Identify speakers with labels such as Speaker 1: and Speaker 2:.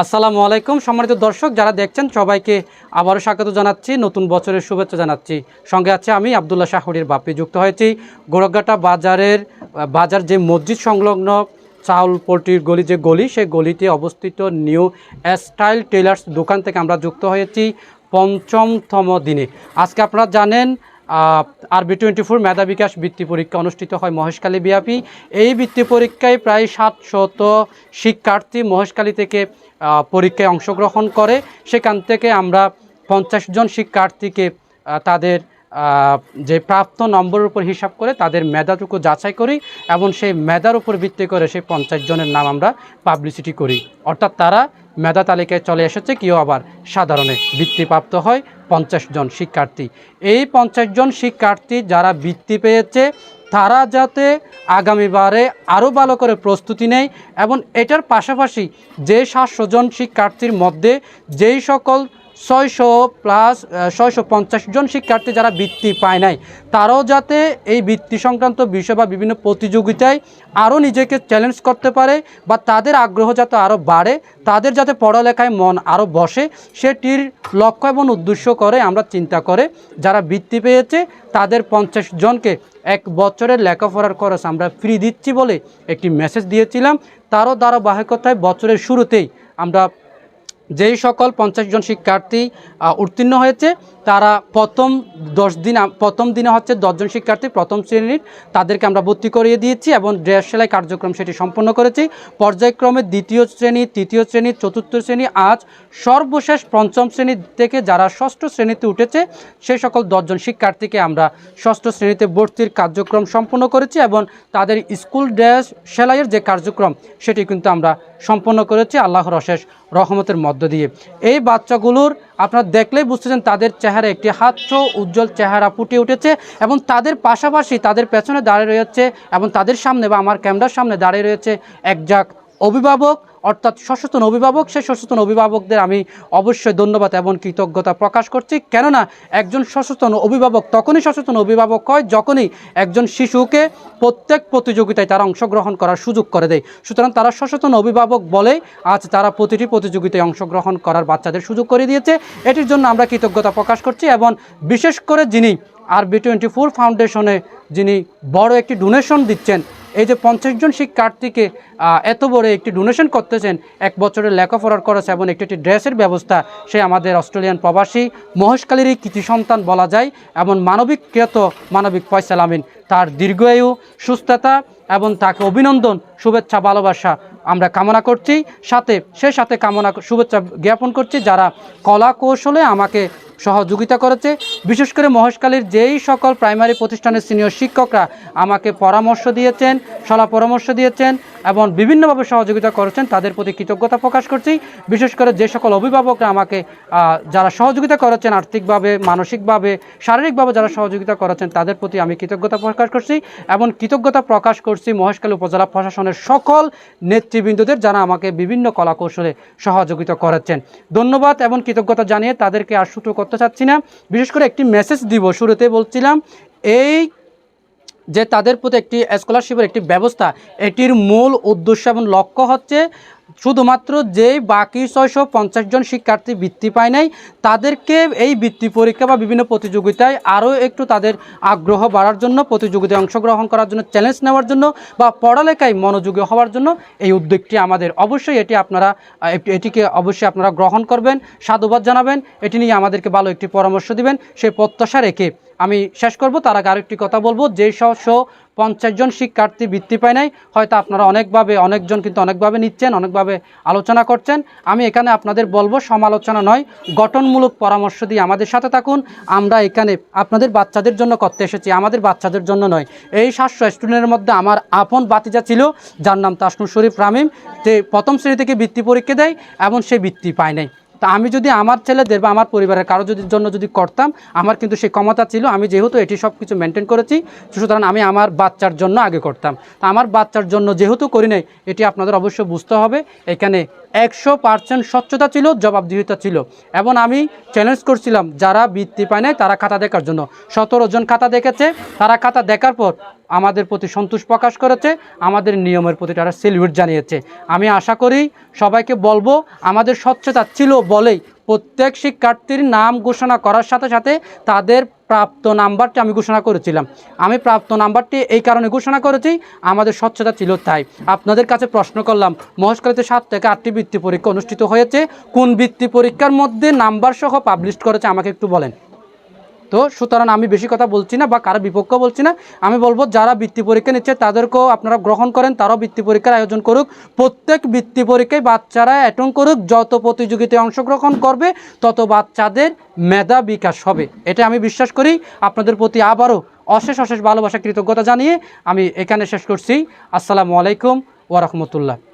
Speaker 1: আসসালামু আলাইকুম সম্মানিত দর্শক, যারা দেখছেন সবাইকে আবারও স্বাগত জানাচ্ছি, নতুন বছরের শুভেচ্ছা জানাচ্ছি। সঙ্গে আছে আমি আবদুল্লাহ শাহরির বাপি, যুক্ত হয়েছি গোরখঘাটা বাজারের, বাজার যে মসজিদ সংলগ্ন চাউল পোলট্রির গলি, যে গলি, সেই গলিতে অবস্থিত নিউ স্টাইল টেলার্স দোকান থেকে আমরা যুক্ত হয়েছি পঞ্চমতম দিনে। আজকে আপনারা জানেন আরবি টোয়েন্টি ফোর মেধা বিকাশ বৃত্তি পরীক্ষা অনুষ্ঠিত হয় মহেশখালী ব্যাপী এই বৃত্তি পরীক্ষায় প্রায় সাতশত শিক্ষার্থী মহেশখালী থেকে পরীক্ষায় অংশগ্রহণ করে। সেখান থেকে আমরা পঞ্চাশ জন শিক্ষার্থীকে তাদের যে প্রাপ্ত নম্বরের উপর হিসাব করে তাদের মেধাটুকু যাচাই করি এবং সেই মেধার উপর ভিত্তি করে সেই পঞ্চাশ জনের নাম আমরা পাবলিসিটি করি। অর্থাৎ তারা মেধা তালিকায় চলে এসেছে, কেউ আবার সাধারণে বৃত্তিপ্রাপ্ত হয়, পঞ্চাশ জন শিক্ষার্থী। এই পঞ্চাশ জন শিক্ষার্থী যারা বৃত্তি পেয়েছে তারা যাতে আগামীবারে আরও ভালো করে প্রস্তুতি নেয় এবং এটার পাশাপাশি যে সাতশো জন শিক্ষার্থীর মধ্যে যেই সকল ছয়শো প্লাস ছয়শো পঞ্চাশ জন শিক্ষার্থী যারা বৃত্তি পায় নাই, তারাও যাতে এই বৃত্তি সংক্রান্ত বিষয় বা বিভিন্ন প্রতিযোগিতায় আরও নিজেকে চ্যালেঞ্জ করতে পারে বা তাদের আগ্রহ যাতে আরও বাড়ে, তাদের যাতে পড়ালেখায় মন আরও বসে, সেটির লক্ষ্য এবং উদ্দেশ্য করে আমরা চিন্তা করে যারা বৃত্তি পেয়েছে, তাদের পঞ্চাশ জনকে এক বছরের লেখাপড়ার খরচ আমরা ফ্রি দিচ্ছি বলে একটি মেসেজ দিয়েছিলাম। তারও ধারাবাহিকতায় বছরের শুরুতেই আমরা যেই সকল পঞ্চাশ জন শিক্ষার্থী উত্তীর্ণ হয়েছে, তারা প্রথম দশ দিন প্রথম দিনে হচ্ছে দশজন শিক্ষার্থী প্রথম শ্রেণির, তাদেরকে আমরা ভর্তি করিয়ে দিয়েছি এবং ড্রেস সেলাই কার্যক্রম সেটি সম্পন্ন করেছি। পর্যায়ক্রমে দ্বিতীয় শ্রেণি, তৃতীয় শ্রেণি, চতুর্থ শ্রেণি, আজ সর্বশেষ পঞ্চম শ্রেণি থেকে যারা ষষ্ঠ শ্রেণীতে উঠেছে সেই সকল দশজন শিক্ষার্থীকে আমরা ষষ্ঠ শ্রেণীতে ভর্তির কার্যক্রম সম্পন্ন করেছি এবং তাদের স্কুল ড্রেস সেলাইয়ের যে কার্যক্রম, সেটি কিন্তু আমরা সম্পন্ন করেছি। আল্লাহর অশেষ রহমতের মধ্য দিয়ে। এই বাচ্চাগুলোর আপনারা দেখলেই বুঝতেছেন তাদের চেহারা একটি হাস্য উজ্জ্বল চেহারা ফুটে উঠেছে এবং তাদের পাশাপাশি তাদের পেছনে দাঁড়িয়ে রয়েছে এবং তাদের সামনে বা আমার ক্যামেরার সামনে দাঁড়িয়ে রয়েছে একজাক অভিভাবক অর্থাৎ সচেতন অভিভাবক, সেই সচেতন অভিভাবকদের আমি অবশ্যই ধন্যবাদ এবং কৃতজ্ঞতা প্রকাশ করছি। কেননা একজন সচেতন অভিভাবক তখনই সচেতন অভিভাবক হয় যখনই একজন শিশুকে প্রত্যেক প্রতিযোগিতায় তারা অংশগ্রহণ করার সুযোগ করে দেয়। সুতরাং তারা সচেতন অভিভাবক বলেই আজ তারা প্রতিটি প্রতিযোগিতায় অংশগ্রহণ করার বাচ্চাদের সুযোগ করে দিয়েছে। এটির জন্য আমরা কৃতজ্ঞতা প্রকাশ করছি এবং বিশেষ করে যিনি আর বি টোয়েন্টি ফোর ফাউন্ডেশনে যিনি বড় একটি ডোনেশন দিচ্ছেন এই যে পঞ্চাশ জন শিক্ষার্থীকে এত বড় একটি ডোনেশন করতেছেন, এক বছরের লেখাপড়ার খরচ এবং একটি একটি ড্রেসের ব্যবস্থা, সে আমাদের অস্ট্রেলিয়ান প্রবাসী মহেশকালীরই কৃতি সন্তান বলা যায় এবং মানবিক ক্রিয়ত মানবিক ফয়সাল আমিন। তার দীর্ঘায়ু সুস্থতা এবং তাকে অভিনন্দন, শুভেচ্ছা, ভালোবাসা আমরা কামনা করছি। সাথে, সে সাথে কামনা, শুভেচ্ছা জ্ঞাপন করছি যারা কলা কৌশলে আমাকে সহযোগিতা করেছে। বিশেষ করে মহেশকালীর যেই সকল প্রাইমারি প্রতিষ্ঠানের সিনিয়র শিক্ষকরা আমাকে পরামর্শ দিয়েছেন, সলা পরামর্শ দিয়েছেন এবং বিভিন্নভাবে সহযোগিতা করেছেন, তাদের প্রতি কৃতজ্ঞতা প্রকাশ করছি। বিশেষ করে যে সকল অভিভাবকরা আমাকে যারা সহযোগিতা করেছেন আর্থিকভাবে, মানসিকভাবে, শারীরিকভাবে যারা সহযোগিতা করেছেন, তাদের প্রতি আমি কৃতজ্ঞতা প্রকাশ করছি এবং কৃতজ্ঞতা প্রকাশ করছি মহেশখালী উপজেলা প্রশাসনের সকল নেতৃবৃন্দদের যারা আমাকে বিভিন্ন কলা কৌশলে সহযোগিতা করেছেন। ধন্যবাদ এবং কৃতজ্ঞতা জানিয়ে তাদেরকে আর শুরু করতে চাচ্ছি না। বিশেষ করে একটি মেসেজ দিব, শুরুতে বলছিলাম, এই যে তাদের প্রতি একটি স্কলারশিপের একটি ব্যবস্থা, এটির মূল উদ্দেশ্য এবং লক্ষ্য হচ্ছে শুধুমাত্র যেই বাকি ছয়শো পঞ্চাশ জন শিক্ষার্থী বৃত্তি পায় নাই, তাদেরকে এই বৃত্তি পরীক্ষা বা বিভিন্ন প্রতিযোগিতায় আরও একটু তাদের আগ্রহ বাড়ার জন্য, প্রতিযোগিতায় অংশগ্রহণ করার জন্য চ্যালেঞ্জ নেওয়ার জন্য বা পড়ালেখায় মনোযোগী হওয়ার জন্য এই উদ্যোগটি আমাদের অবশ্যই এটি আপনারা এটিকে অবশ্যই আপনারা গ্রহণ করবেন, সাধুবাদ জানাবেন। এটি নিয়ে আমাদেরকে ভালো একটি পরামর্শ দিবেন। সেই প্রত্যাশা রেখে আমি শেষ করব, তার আগে আরেকটি কথা বলব, যে ছশো পঞ্চাশ জন শিক্ষার্থী বৃত্তি পায় নাই, হয়তো আপনারা অনেকভাবে, অনেকজন কিন্তু অনেকভাবে নিচ্ছেন, অনেকভাবে আলোচনা করছেন। আমি এখানে আপনাদের বলব, সমালোচনা নয়, গঠনমূলক পরামর্শ দিয়ে আমাদের সাথে থাকুন। আমরা এখানে আপনাদের বাচ্চাদের জন্য করতে এসেছি, আমাদের বাচ্চাদের জন্য নয়। এই সাতশো স্টুডেন্টের মধ্যে আমার আপন বাতিজা ছিল, যার নাম তাসনুর শরীফ রামিম, যে প্রথম শ্রেণি থেকে বৃত্তি পরীক্ষা দেয়, এবং সে বৃত্তি পায় নাই। তা আমি যদি আমার ছেলেদের বা আমার পরিবারের কারও যদি জন্য যদি করতাম, আমার কিন্তু সেই ক্ষমতা ছিল। আমি যেহেতু এটি সব কিছু মেনটেন করেছি, সুতরাং আমি আমার বাচ্চার জন্য আগে করতাম। তা আমার বাচ্চার জন্য যেহেতু করি নাই, এটি আপনাদের অবশ্যই বুঝতে হবে। এখানে একশো পার্সেন্ট স্বচ্ছতা ছিল, জবাবদিহিতা ছিল। এবং আমি চ্যালেঞ্জ করছিলাম, যারা বৃত্তি পায় নাই, তারা খাতা দেখার জন্য। সতেরো জন খাতা দেখেছে, তারা খাতা দেখার পর আমাদের প্রতি সন্তোষ প্রকাশ করেছে, আমাদের নিয়মের প্রতি তারা সেলিউট জানিয়েছে। আমি আশা করি সবাইকে বলব, আমাদের স্বচ্ছতা ছিল বলেই প্রত্যেক শিক্ষার্থীর নাম ঘোষণা করার সাথে সাথে তাদের প্রাপ্ত নাম্বারটি আমি ঘোষণা করেছিলাম। আমি প্রাপ্ত নাম্বারটি এই কারণে ঘোষণা করেছি, আমাদের স্বচ্ছতা ছিল তাই। আপনাদের কাছে প্রশ্ন করলাম মহেশকালীতে সাত থেকে আটটি বৃত্তি পরীক্ষা অনুষ্ঠিত হয়েছে, কোন বৃত্তি পরীক্ষার মধ্যে নাম্বার সহ পাবলিশ করেছে আমাকে একটু বলেন। তো সুতরাং আমি বেশি কথা বলছি না বা কারও বিপক্ষ বলছি না। আমি বলব, যারা বৃত্তি পরীক্ষা নিচ্ছে, তাদেরকেও আপনারা গ্রহণ করেন, তারাও বৃত্তি পরীক্ষার আয়োজন করুক। প্রত্যেক বৃত্তি পরীক্ষায় বাচ্চারা অ্যাটেন্ড করুক, যত প্রতিযোগিতায় অংশগ্রহণ করবে, তত বাচ্চাদের মেধা বিকাশ হবে। এটা আমি বিশ্বাস করি। আপনাদের প্রতি আবারও অশেষ অশেষ ভালোবাসা, কৃতজ্ঞতা জানিয়ে আমি এখানে শেষ করছি। আসসালামু আলাইকুম ওরহমতুল্লাহ